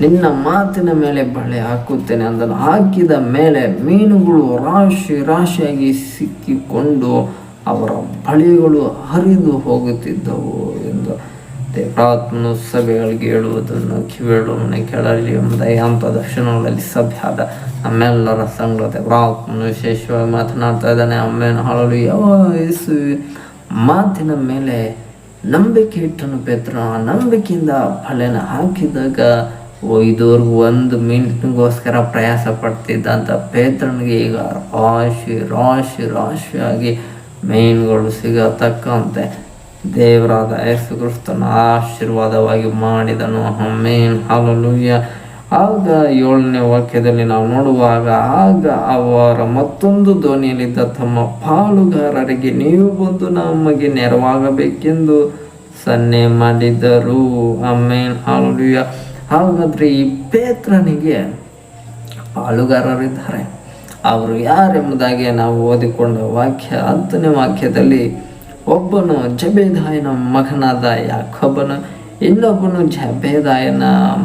ನಿನ್ನ ಮಾತಿನ ಮೇಲೆ ಬಳೆ ಹಾಕುತ್ತೇನೆ ಅದನ್ನು ಹಾಕಿದ ಮೇಲೆ ಮೀನುಗಳು ರಾಶಿ ರಾಶಿಯಾಗಿ ಸಿಕ್ಕಿಕೊಂಡು ಅವರ ಬಳೆಗಳು ಹರಿದು ಹೋಗುತ್ತಿದ್ದವು ಎಂದು ದೇವರಾತ್ಮನು ಸಭೆಗಳಿಗೆ ಹೇಳುವುದನ್ನು ಕಿವೇಳುವನೆ ಕೆಳಲಿ ಎಂಬುದಾಗಿ ಅಂಥ ದರ್ಶನಗಳಲ್ಲಿ ಸಭೆ ಆದ ನಮ್ಮೆಲ್ಲರ ಸಂಘ ದೇವರಾತ್ಮನು ವಿಶೇಷವಾಗಿ ಮಾತನಾಡ್ತಾ ಇದ್ದಾನೆ. ಅಮ್ಮೇನ ಹಾಳಲು ಯಾವ ಮಾತಿನ ಮೇಲೆ ನಂಬಿಕೆ ಇಟ್ಟನು ಪೇತ್ರ ಆ ನಂಬಿಕೆಯಿಂದ ಬಳೆನ ಹಾಕಿದಾಗ ಇದುವರೆಗೂ ಒಂದು ಮಿನಿಟ್ಗೋಸ್ಕರ ಪ್ರಯಾಸ ಪಡ್ತಿದ್ದಂಥ ಪೇತ್ರನಿಗೆ ಈಗ ರಾಶಿ ರಾಶಿ, ರಾಶಿಯಾಗಿ ಮೀನುಗಳು ಸಿಗತಕ್ಕಂತೆ. ದೇವರಾದ ಯೇಸು ಕ್ರಿಸ್ತನ ಆಶೀರ್ವಾದವಾಗಿ ಮಾಡಿದನು. Amen hallelujah. ಆಗ ಏಳನೇ ವಾಕ್ಯದಲ್ಲಿ ನಾವು ನೋಡುವಾಗ, ಆಗ ಅವರ ಮತ್ತೊಂದು ಧ್ವನಿಯಲ್ಲಿದ್ದ ತಮ್ಮ ಪಾಲುಗಾರರಿಗೆ, ನೀವು ಬಂದು ನಮಗೆ ನೆರವಾಗಬೇಕೆಂದು ಸನ್ನೆ ಮಾಡಿದರು ಅಮೇನ್ ಹಾಲಲೂಯ. ಹಾಗಾದ್ರೆ ಈ ಪೇತ್ರನಿಗೆ ಪಾಲುಗಾರರಿದ್ದಾರೆ. ಅವರು ಯಾರೆಂಬುದಾಗಿ ನಾವು ಓದಿಕೊಂಡ ವಾಕ್ಯ, ಹತ್ತನೇ ವಾಕ್ಯದಲ್ಲಿ ಒಬ್ಬನು ಜಬೇದಾಯನ ಮಗನಾದ ಯಾಕೊಬ್ಬನ ಇನ್ನೊಬ್ಬನು ಜಬೇದಾಯನ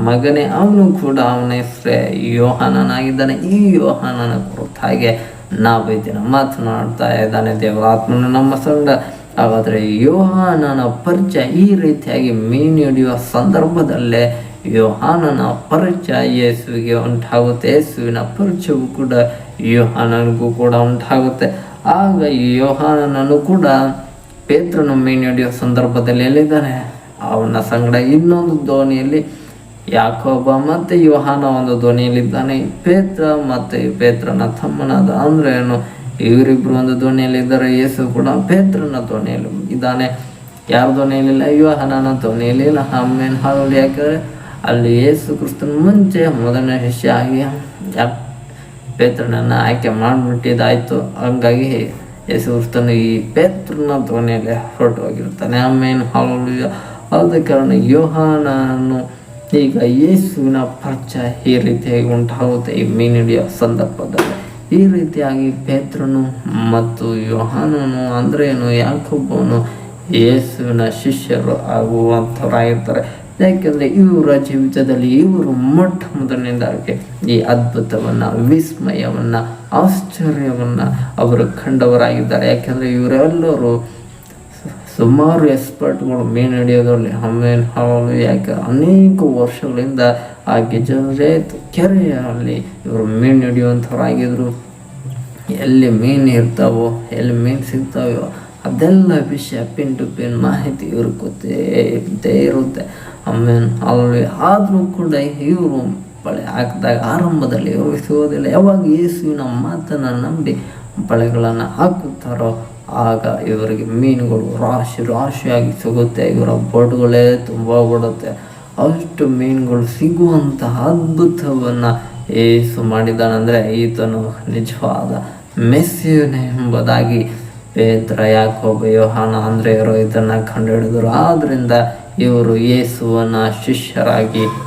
ಮಗನೇ, ಅವನು ಕೂಡ ಅವನ ಹೆಸರೇ ಯೋಹಾನನಾಗಿದ್ದಾನೆ. ಈ ಯೋಹಾನನ ಕುರಿತಾಗೆ ನಾವು ಇದನ್ನ ಮಾತನಾಡ್ತಾ ಇದ್ದಾನೆ. ದೇವರ ಆತ್ಮನು ನಮ್ಮ ಸಂಡ ಹಾಗಾದರೆ ಯೋಹಾನನ ಪರಿಚಯ ಈ ರೀತಿಯಾಗಿ ಮೀನು ಹಿಡಿಯುವ ಸಂದರ್ಭದಲ್ಲೇ ಯೋಹಾನನ ಪರಿಚಯ ಯೇಸುವಿಗೆ ಉಂಟಾಗುತ್ತೆ. ಯೇಸುವಿನ ಪರಿಚಯವು ಕೂಡ ಯೋಹಾನನಿಗೂ ಕೂಡ ಉಂಟಾಗುತ್ತೆ. ಆಗ ಯೋಹಾನನನ್ನು ಕೂಡ ಪೇತ್ರನು ಹಿಡಿಯೋ ಸಂದರ್ಭದಲ್ಲಿ ಎಲ್ಲಿದ್ದಾನೆ? ಅವನ ಸಂಗಡ ಇನ್ನೊಂದು ದೋಣಿಯಲ್ಲಿ ಯಾಕೋಬ ಮತ್ತು ಯೋಹಾನ ಒಂದು ದೋಣಿಯಲ್ಲಿದ್ದಾನೆ. ಪೇತ್ರ ಮತ್ತು ಪೇತ್ರನ ತಮ್ಮನಾದ ಅಂದ್ರೆ ಏನು ಇವರಿಬ್ರು ಒಂದು ದೋಣಿಯಲ್ಲಿದ್ದಾರೆ. ಯೇಸು ಕೂಡ ಪೇತ್ರನ ದೋಣಿಯಲ್ಲಿ ಇದ್ದಾನೆ. ಯಾರ ದೋಣಿಯಲ್ಲಿಲ್ಲ? ಯೋಹಾನನ ದೋಣಿಯಲ್ಲಿ ಇಲ್ಲ. ಆಮೇಲೆ ಹಾಲು ಯಾಕಂದ್ರೆ ಅಲ್ಲಿ ಯೇಸು ಕ್ರಿಸ್ತನ ಮುಂಚೆ ಮೊದಲನೇ ಶಿಷ್ಯ ಆಗಿ ಪೇತ್ರನನ್ನು ಆಯ್ಕೆ ಮಾಡಿಬಿಟ್ಟಿದ್ದಾಯಿತು. ಹಂಗಾಗಿ ಯೇಸು ಕ್ರಿಸ್ತನು ಈ ಪೇತ್ರನ ಧ್ವನಿಯಲ್ಲಿ ಹೊರಟು ಹೋಗಿರುತ್ತಾನೆ ಆಮೇಲೆ ಹಾಲು ಆದ ಕಾರಣ ಯೋಹಾನನು ಈಗ ಯೇಸುವಿನ ಪರಿಚಯ ಈ ರೀತಿಯಾಗಿ ಉಂಟಾಗುತ್ತೆ ಈ ಮೀನು ಹಿಡಿಯೋ ಸಂದರ್ಭದಲ್ಲಿ. ಈ ರೀತಿಯಾಗಿ ಪೇತ್ರನು ಮತ್ತು ಯೋಹಾನನು ಅಂದ್ರೇನು? ಯಾಕೊಬ್ಬನು ಯೇಸುವಿನ ಶಿಷ್ಯರು ಆಗುವಂಥವರಾಗಿರ್ತಾರೆ ಯಾಕೆಂದರೆ ಇವರ ಜೀವಿತದಲ್ಲಿ ಇವರು ಮೊಟ್ಟ ಮೊದಲನೇದಾಗಿ ಈ ಅದ್ಭುತವನ್ನು, ವಿಸ್ಮಯವನ್ನು, ಆಶ್ಚರ್ಯವನ್ನು ಅವರು ಕಂಡವರಾಗಿದ್ದಾರೆ. ಯಾಕೆಂದರೆ ಇವರೆಲ್ಲರೂ ಸುಮಾರು ಎಕ್ಸ್ಪರ್ಟ್ಗಳು, ಮೀನು ಹಿಡಿಯೋದ್ರಲ್ಲಿ ಆಮೇಲೆ ಹಾಲು ಯಾಕೆ ಅನೇಕ ವರ್ಷಗಳಿಂದ ಆ ಗೆಜರೇತ್ ಕೆರೆಯಲ್ಲಿ ಇವರು ಮೀನು ಹಿಡಿಯುವಂಥವ್ರಾಗಿದ್ರು. ಎಲ್ಲಿ ಮೀನು ಇರ್ತಾವೋ, ಎಲ್ಲಿ ಮೀನು ಸಿಗ್ತಾವೋ ಅದೆಲ್ಲ ವಿಷಯ ಪಿನ್ ಟು ಪಿನ್ ಮಾಹಿತಿ ಇವ್ರಿಗೆ ಗೊತ್ತೇ ಇರುತ್ತೆ. ಆಮೇಲೆ ಅಲ್ಲಿ ಆದರೂ ಕೂಡ ಇವರು ಬಳೆ ಹಾಕಿದಾಗ ಆರಂಭದಲ್ಲಿ ಇವರು ಯಾವಾಗ ಯೇಸುವಿನ ಮಾತನ್ನು ನಂಬಿ ಬಳೆಗಳನ್ನು ಹಾಕುತ್ತಾರೋ ಆಗ ಇವರಿಗೆ ಮೀನುಗಳು ರಾಶಿ ರಾಶಿಯಾಗಿ ಸಿಗುತ್ತೆ. ಇವರ ಬೋಟ್ಗಳೇ ತುಂಬ ಬಿಡುತ್ತೆ ಅಷ್ಟು ಮೀನುಗಳು ಸಿಗುವಂತಹ ಅದ್ಭುತವನ್ನು ಏಸು ಮಾಡಿದಾನಂದರೆ ಈತನು ನಿಜವಾದ ಮೆಸ್ಸಿಯನೇ ಎಂಬುದಾಗಿ ಪೇತ್ರ ಯಾಕೋಬ ಯೋಹಾನ ಅಂದ್ರೆಯವರು ಇದನ್ನು ಕಂಡುಹಿಡಿದರು. ಆದ್ರಿಂದ ಇವರು ಯೇಸುವನ ಶಿಷ್ಯರಾಗಿ